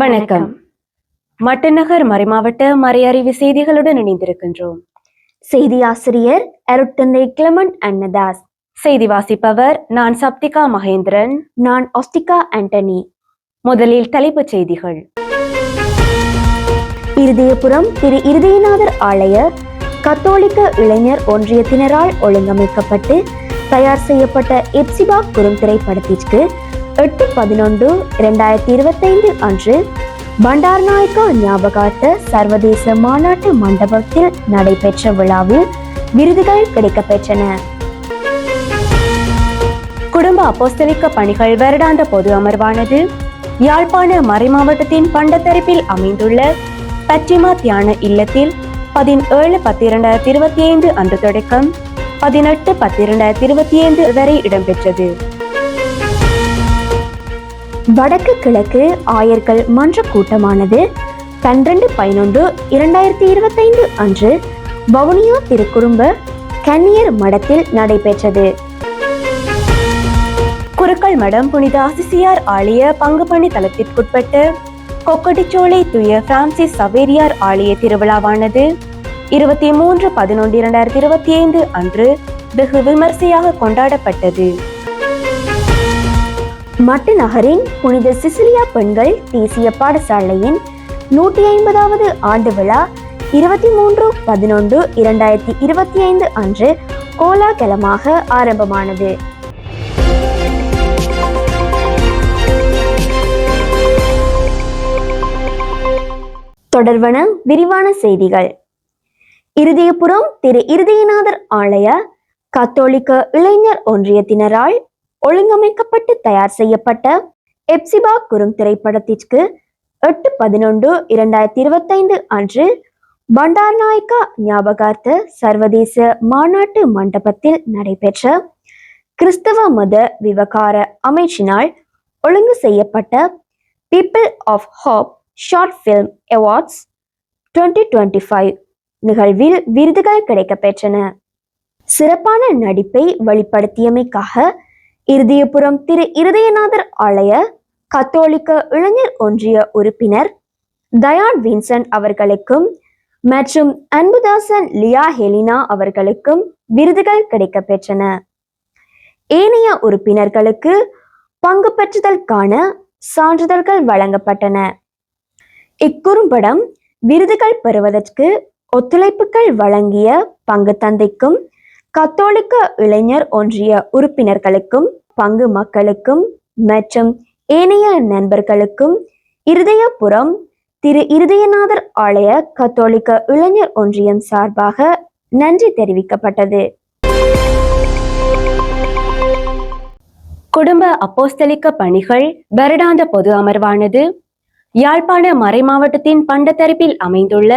வணக்கம். மட்டநகர் மறைமாவட்ட மறையறிவு செய்திகளுடன் இணைந்திருக்கின்றோம். செய்தி ஆசிரியர் அருட்தந்தை கிளமண்ட் அன்னதாஸ். செய்தி வாசிப்பவர் நான் சப்திகா மகேந்திரன். நான் ஒஸ்டிகா ஆண்டனி. முதலில் தலைப்புச் செய்திகள். இருதயபுரம் திரு இருதயநாதர் ஆலய கத்தோலிக்க இளைஞர் ஒன்றியத்தினரால் ஒழுங்கமைக்கப்பட்டு தயார் செய்யப்பட்ட எப்சிபா குறுந்திரைப்படத்திற்கு எட்டு பதினொன்று இரண்டாயிரத்தி இருபத்தைந்து அன்று பண்டார்நாயக்கா ஞாபகார்த்த சர்வதேச மாநாட்டு மண்டபத்தில் நடைபெற்ற விழாவில் விருதுகள் கிடைக்கப்பெற்றன. குடும்ப அப்போஸ்தலிக்க பணிகள் வருடாந்த பொது அமர்வானது யாழ்ப்பாண மறைமாவட்டத்தின் பண்டத்தரப்பில் அமைந்துள்ள பச்சிமா தியான இல்லத்தில் பதினேழு பத்து இரண்டாயிரத்தி இருபத்தி ஐந்து அன்று தொடக்கம் பதினெட்டு பத்து இரண்டாயிரத்தி இருபத்தி ஐந்து வரை இடம்பெற்றது. வடக்கு கிழக்கு ஆயர்கள் மன்ற கூட்டமானது பன்னிரண்டு பதினொன்று இரண்டாயிரத்தி இருபத்தைந்து அன்று வவுனியா திருக்குறும்ப கன்னியர் மடத்தில் நடைபெற்றது. குருக்கள் மடம் புனித ஆசிசியார் ஆலய பங்குபணி தளத்திற்குட்பட்ட கொக்கட்டிச்சோலை துய பிரான்சிஸ் சவேரியார் ஆலய திருவிழாவானது இருபத்தி மூன்று பதினொன்று இரண்டாயிரத்தி இருபத்தி ஐந்து அன்று வெகு விமர்சையாக கொண்டாடப்பட்டது. மட்டு நகரின் புனித சிசிலியா பெண்கள் தேசிய பாடசாலையின் நூற்றி ஐம்பதாவது ஆண்டு விழா இருபத்தி மூன்று பதினொன்று இரண்டாயிரத்தி இருபத்தி ஐந்து அன்று கோலாகலமாக ஆரம்பமானது. தொடர்வன விரிவான செய்திகள். இருதயபுரம் திரு. இருதயநாதர் ஆலய கத்தோலிக்க இளைஞர் ஒன்றியத்தினரால் ஒழுங்கமைக்கப்பட்டு தயார் செய்யப்பட்ட எப்சிபா குறும் திரைப்படத்திற்கு எட்டு பதினொன்று இரண்டாயிரத்தி இருபத்தைந்து அன்று பண்டார்நாயக்கா ஞாபகார்த்த சர்வதேச மாநாட்டு மண்டபத்தில் நடைபெற்ற கிறிஸ்தவ மத விவகார அமைச்சினால் ஒழுங்கு செய்யப்பட்ட people of hope short film awards twenty twenty five நிகழ்வில் விருதுகள் கிடைக்கப்பெற்றன. சிறப்பான நடிப்பை வெளிப்படுத்தியமைக்காக இருதயபுரம் திரு இருதயநாதர் ஆலய கத்தோலிக்க இளைஞர் ஒன்றிய உறுப்பினர் தயான் வின்சென்ட் அவர்களுக்கும் மற்றும் அன்புதாசன் லியா ஹெலினா அவர்களுக்கும் விருதுகள் கிடைக்கப்பெற்றன. ஏனைய உறுப்பினர்களுக்கு பங்கு பெற்றுதற்கான சான்றிதழ்கள் வழங்கப்பட்டன. இக்குறும்படம் விருதுகள் பெறுவதற்கு ஒத்துழைப்புகள் வழங்கிய பங்கு தந்தைக்கும் கத்தோலிக்க இளைஞர் ஒன்றிய உறுப்பினர்களுக்கும் பங்கு மக்களுக்கும் மற்றும் ஏனைய நண்பர்களுக்கும் இருதயபுரம் திரு இருதயநாதர் ஆலய கத்தோலிக்க இளைஞர் ஒன்றியம் சார்பாக நன்றி தெரிவிக்கப்பட்டது. குடும்ப அப்போஸ்தலிக்க பணிகள் வருடாந்த பொது அமர்வானது. யாழ்ப்பாண மறைமாவட்டத்தின் பண்டத்தரிப்பில் அமைந்துள்ள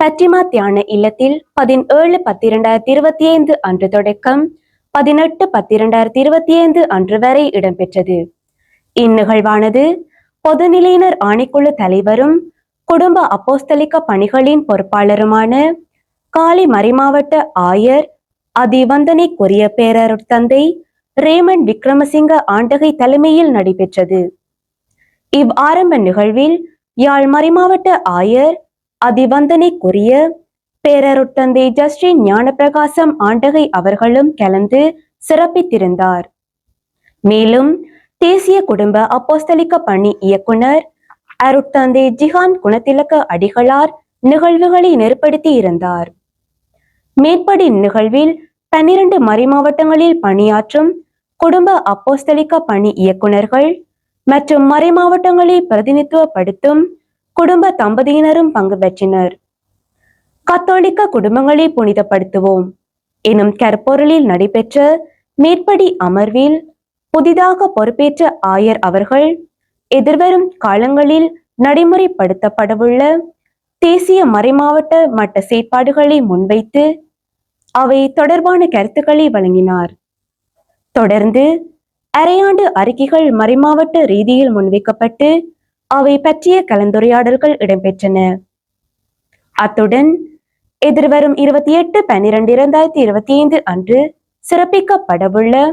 பற்றிமா தியான இல்லத்தில் பதினேழு பத்து இரண்டாயிரத்தி இருபத்தி ஐந்து அன்று தொடக்கம் பதினெட்டு பத்து இரண்டாயிரத்தி இருபத்தி ஐந்து அன்று வரை இடம்பெற்றது. இந்நிகழ்வானது பொதுநிலையினர் ஆணைக்குழு தலைவரும் குடும்ப அப்போஸ்தலிக்க பணிகளின் பொறுப்பாளருமான காலி மறைமாவட்ட ஆயர் அதிவந்தனை கொரிய பேரருட் தந்தை ரேமன் விக்ரமசிங்க ஆண்டகை தலைமையில் நடைபெற்றது. இவ் ஆரம்ப நிகழ்வில் யாழ் மறைமாவட்ட ஆயர் அதிவந்தனைக்குரிய பேரருட்டந்தை ஜஸ்டின் ஞானப்பிரகாசம் ஆண்டகை அவர்களும் கலந்து சிறப்பித்திருந்தார். மேலும் தேசிய குடும்ப அப்போஸ்தலிக்க பணி இயக்குனர் அருட்தந்தை ஜிஹான் குணத்திலக்க அடிகளார் நிகழ்வுகளை நெருப்படுத்தி இருந்தார். மேற்படி நிகழ்வில் பன்னிரண்டு மறைமாவட்டங்களில் பணியாற்றும் குடும்ப அப்போஸ்தலிக்க பணி இயக்குநர்கள் மற்றும் மறைமாவட்டங்களை பிரதிநிதித்துவப்படுத்தும் குடும்ப தம்பதியினரும் பங்கு பெற்றனர். கத்தோலிக்க குடும்பங்களை புனிதப்படுத்துவோம். எனும் கற்பொருளில் நடைபெற்ற மேற்படி அமர்வில் புதிதாக பொறுப்பேற்ற ஆயர் அவர்கள் எதிர்வரும் காலங்களில் நடைமுறைப்படுத்தப்படவுள்ள தேசிய மறைமாவட்ட மட்ட செயற்பாடுகளை முன்வைத்து அவை தொடர்பான கருத்துக்களை வழங்கினார். தொடர்ந்து அரையாண்டு அறிக்கைகள் மறைமாவட்ட ரீதியில் முன்வைக்கப்பட்டு அவை பற்றிய கலந்துரையாடல்கள் இடம்பெற்றன. அத்துடன் எதிர்வரும் இருபத்தி எட்டு பன்னிரண்டு இரண்டாயிரத்தி இருபத்தி ஐந்து அன்று சிறப்பிக்கப்படவுள்ள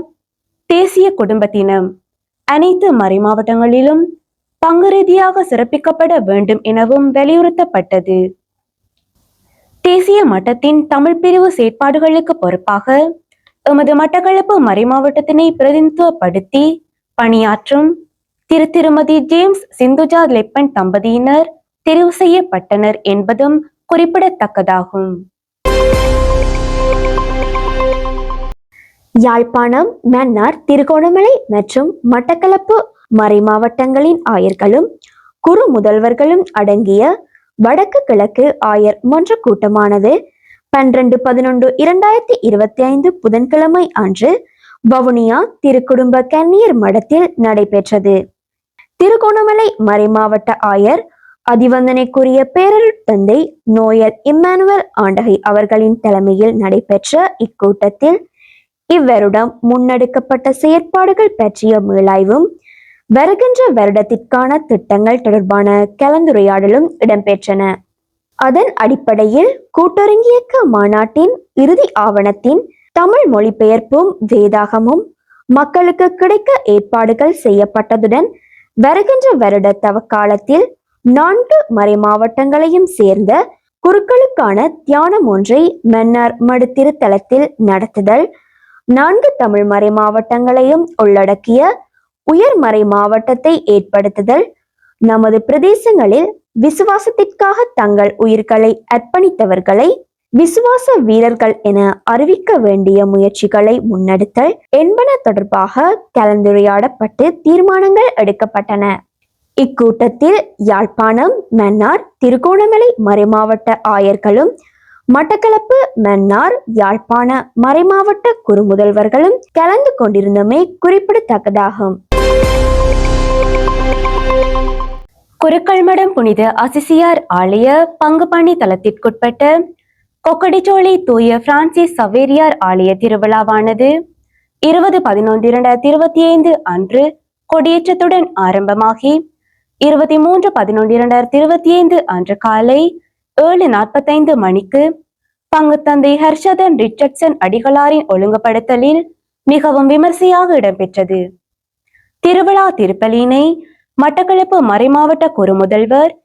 தேசிய குடும்ப தினம். அனைத்து மறைமாவட்டங்களிலும் பங்கு ரீதியாக சிறப்பிக்கப்பட வேண்டும் எனவும் வலியுறுத்தப்பட்டது. தேசிய மட்டத்தின் தமிழ் பிரிவு செயற்பாடுகளுக்கு பொறுப்பாக எமது மட்டக்களப்பு மறைமாவட்டத்தினை பிரதிநிதித்துவப்படுத்தி பணியாற்றும் திரு திருமதி ஜேம்ஸ் சிந்துஜா லெப்பன் தம்பதியினர் தெரிவு செய்யப்பட்டனர் என்பதும் குறிப்பிடத்தக்கதாகும். யாழ்ப்பாணம் மன்னார் திருகோணமலை மற்றும் மட்டக்களப்பு மறை மாவட்டங்களின் ஆயர்களும் குறு முதல்வர்களும் அடங்கிய வடக்கு கிழக்கு ஆயர் மன்ற கூட்டமானது பன்னிரண்டு பதினொன்று இரண்டாயிரத்தி இருபத்தி ஐந்து புதன்கிழமை அன்று வவுனியா திருக்குடும்ப கன்னியர் மடத்தில் நடைபெற்றது. திருகோணமலை மறைமாவட்ட ஆயர் அதிவந்தனைக்குரிய பேரருட் தந்தை நோயல் இம்மானுவல் ஆண்டகை அவர்களின் தலைமையில் நடைபெற்ற இக்கூட்டத்தில் இவ்வருடம் முன்னெடுக்கப்பட்ட செயற்பாடுகள் பற்றிய மீளாய்வும் வருகின்ற வருடத்திற்கான திட்டங்கள் தொடர்பான கலந்துரையாடலும் இடம்பெற்றன. அதன் அடிப்படையில் கூட்டொருங்கியக்க மாநாட்டின் இறுதி ஆவணத்தின் தமிழ் மொழிபெயர்ப்பும் வேதாகமும் மக்களுக்கு கிடைக்க ஏற்பாடுகள் செய்யப்பட்டதுடன் வருகின்ற வருட தவக்காலத்தில் நான்கு மறை மாவட்டங்களையும் சேர்ந்த குருக்களுக்கான தியானம் ஒன்றை மன்னார் மடுத்திருத்தலத்தில் நடத்துதல் நான்கு தமிழ் மறை மாவட்டங்களையும் உள்ளடக்கிய உயர்மறை மாவட்டத்தை ஏற்படுத்துதல் நமது பிரதேசங்களில் விசுவாசத்திற்காக தங்கள் உயிர்களை அர்ப்பணித்தவர்களை விசுவாச வீரர்கள் என அறிவிக்க வேண்டிய முயற்சிகளை முன்னெடுத்தல் என்பன தொடர்பாக கலந்துரையாடப்பட்டு தீர்மானங்கள் எடுக்கப்பட்டன. இக்கூட்டத்தில் யாழ்ப்பாணம் மன்னார் திருகோணமலை மறைமாவட்ட ஆயர்களும் மட்டக்களப்பு மன்னார் யாழ்ப்பாண மறைமாவட்ட குறுமுதல்வர்களும் கலந்து கொண்டிருந்தமை குறிப்பிடத்தக்கதாகும். குருக்கள்மடம் புனித அசிசியார் ஆலய பங்குபணி தளத்திற்குட்பட்ட கொக்கடிச்சோலை தூய பிரான்சிஸ் சவேரியார் ஆலய திருவிழாவானது. இருபது பதினொன்று இரண்டாயிரத்தி இருபத்தி ஐந்து அன்று கொடியேற்றத்துடன் ஆரம்பமாகி இருபத்தி மூன்று பதினொன்று இரண்டாயிரத்தி இருபத்தி ஐந்து அன்று காலை ஏழு நாற்பத்தைந்து மணிக்கு பங்குத்தந்தை ஹர்ஷதன் ரிச்சர்ட்சன் அடிகளாரின் ஒழுங்குபடுத்தலில் மிகவும் விமர்சையாக இடம்பெற்றது. திருவிழா திருப்பலினை மட்டக்களப்பு மறைமாவட்ட குறுமுதல்வர்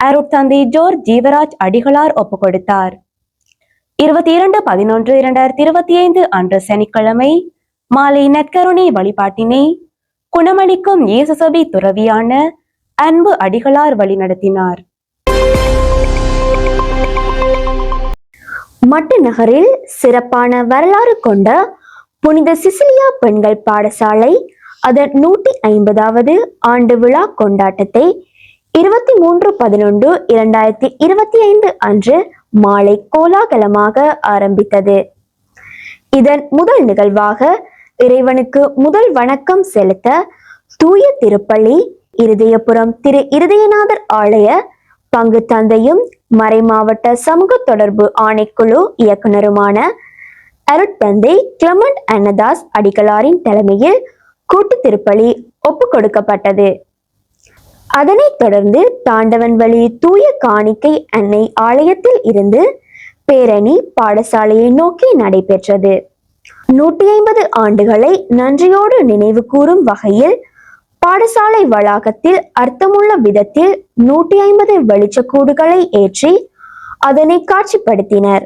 அருட்தந்தை ஜோர் ஜீவராஜ் அடிகளார் ஒப்புக் கொடுத்தார் இருபத்தி இரண்டு பதினொன்று இரண்டாயிரத்தி இருபத்தி ஐந்து அன்று சனிக்கிழமை மாலை நற்கருணை வழிபாட்டினை குணமளிக்கும் இயேசுசபை துறவியான அன்பு அடிகளார் வழிநடத்தினார். மட்டு நகரில் சிறப்பான வரலாறு கொண்ட புனித சிசிலியா பெண்கள் பாடசாலை அதன் நூற்றி ஐம்பதாவது ஆண்டு விழா கொண்டாட்டத்தை இருபத்தி மூன்று பதினொன்று இரண்டாயிரத்தி இருபத்தி ஐந்து அன்று மாலை கோலாகலமாக ஆரம்பித்தது. இதன் முதல் நிகழ்வாக இறைவனுக்கு முதல் வணக்கம் செலுத்த தூய திருப்பள்ளி இருதயபுரம் திரு இருதயநாதர் ஆலய பங்கு தந்தையும் மறைமாவட்ட சமூக தொடர்பு ஆணைக்குழு இயக்குனருமான அருட்தந்தை கிளமண்ட் அன்னதாஸ் அடிகளாரின் தலைமையில் கூட்டு திருப்பலி ஒப்பு கொடுக்கப்பட்டது. அதனைத் தொடர்ந்து தாண்டவன் வழி தூய காணிக்கை அன்னை ஆலயத்தில் இருந்து பேரணி பாடசாலையை நோக்கி நடைபெற்றது. நூற்றி ஐம்பது ஆண்டுகளை நன்றியோடு நினைவு கூறும் வகையில் பாடசாலை வளாகத்தில் அர்த்தமுள்ள விதத்தில் நூற்றி ஐம்பது வெளிச்சக்கூடுகளை ஏற்றி அதனை காட்சிப்படுத்தினர்.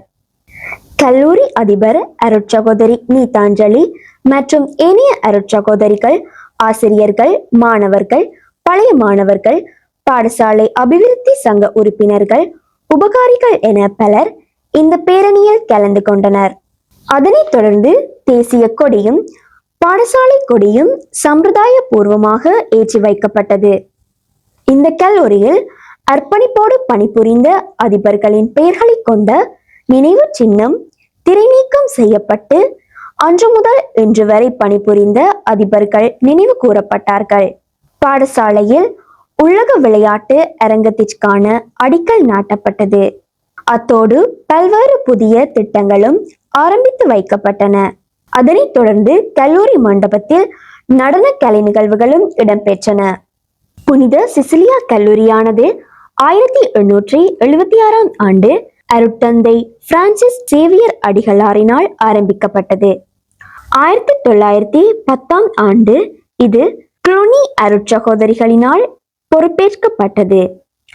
கல்லூரி அதிபர் அருட்சகோதரி நீதாஞ்சலி மற்றும் ஏனைய அருட்சகோதரிகள் ஆசிரியர்கள் மாணவர்கள் பழைய மாணவர்கள் பாடசாலை அபிவிருத்தி சங்க உறுப்பினர்கள் உபகாரிகள் என பலர் இந்த பேரணியில் கலந்து கொண்டனர். அதனைத் தொடர்ந்து தேசிய கொடியும் பாடசாலை கொடியும் சம்பிரதாய பூர்வமாக ஏற்றி வைக்கப்பட்டது. இந்த கல்லூரியில் அர்ப்பணிப்போடு பணிபுரிந்த அதிபர்களின் பெயர்களை கொண்ட நினைவு சின்னம் திரைநீக்கம் செய்யப்பட்டு அன்று முதல் இன்று வரை பணிபுரிந்த அதிபர்கள் நினைவு கூறப்பட்டார்கள். பாடசாலையில் உலக விளையாட்டு அரங்கத்திற்கான அடிக்கல் நாட்டப்பட்டது. அத்தோடு பல்வேறு புதிய திட்டங்களும் ஆரம்பித்து வைக்கப்பட்டன. அதனைத் தொடர்ந்து கல்லூரி மண்டபத்தில் நடன கலை நிகழ்வுகளும் இடம்பெற்றன. புனித சிசிலியா கல்லூரியானது ஆயிரத்தி எண்ணூற்றி எழுபத்தி ஆறாம் ஆண்டு அருட்தந்தை பிரான்சிஸ் சேவியர் அடிகளாரினால் ஆரம்பிக்கப்பட்டது. ஆயிரத்தி தொள்ளாயிரத்தி பத்தாம் ஆண்டு இது குளோனி அருட்சகோதரிகளினால் பொறுப்பேற்கப்பட்டது.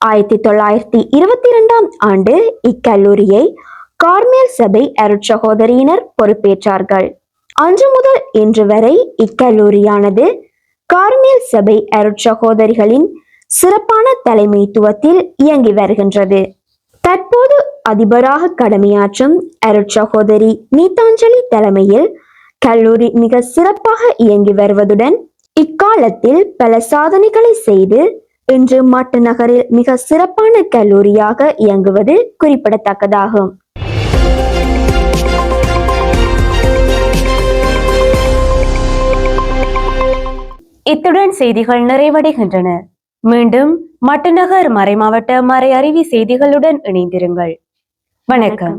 ஆயிரத்தி தொள்ளாயிரத்தி இருபத்தி இரண்டாம் ஆண்டு இக்கல்லூரியை கார்மேல் சபை அருட்சகோதரியினர் பொறுப்பேற்றார்கள். அன்று முதல் இன்று வரை இக்கல்லூரியானது கார்மேல் சபை அருட்சகோதரிகளின் சிறப்பான தலைமைத்துவத்தில் இயங்கி வருகின்றது. தற்போது அதிபராக கடமையாற்றும் அருட்சகோதரி நீதாஞ்சலி தலைமையில் கல்லூரி மிக சிறப்பாக இயங்கி வருவதுடன் இக்காலத்தில் பல சாதனைகளை செய்து இன்று மட்டு நகரில் மிக சிறப்பான கல்லூரியாக இயங்குவது குறிப்பிடத்தக்கதாகும். இத்துடன் செய்திகள் நிறைவடைகின்றன. மீண்டும் மட்டுநகர் மறைமாவட்ட மறை அறிவி செய்திகளுடன் இணைந்திருங்கள். வணக்கம்.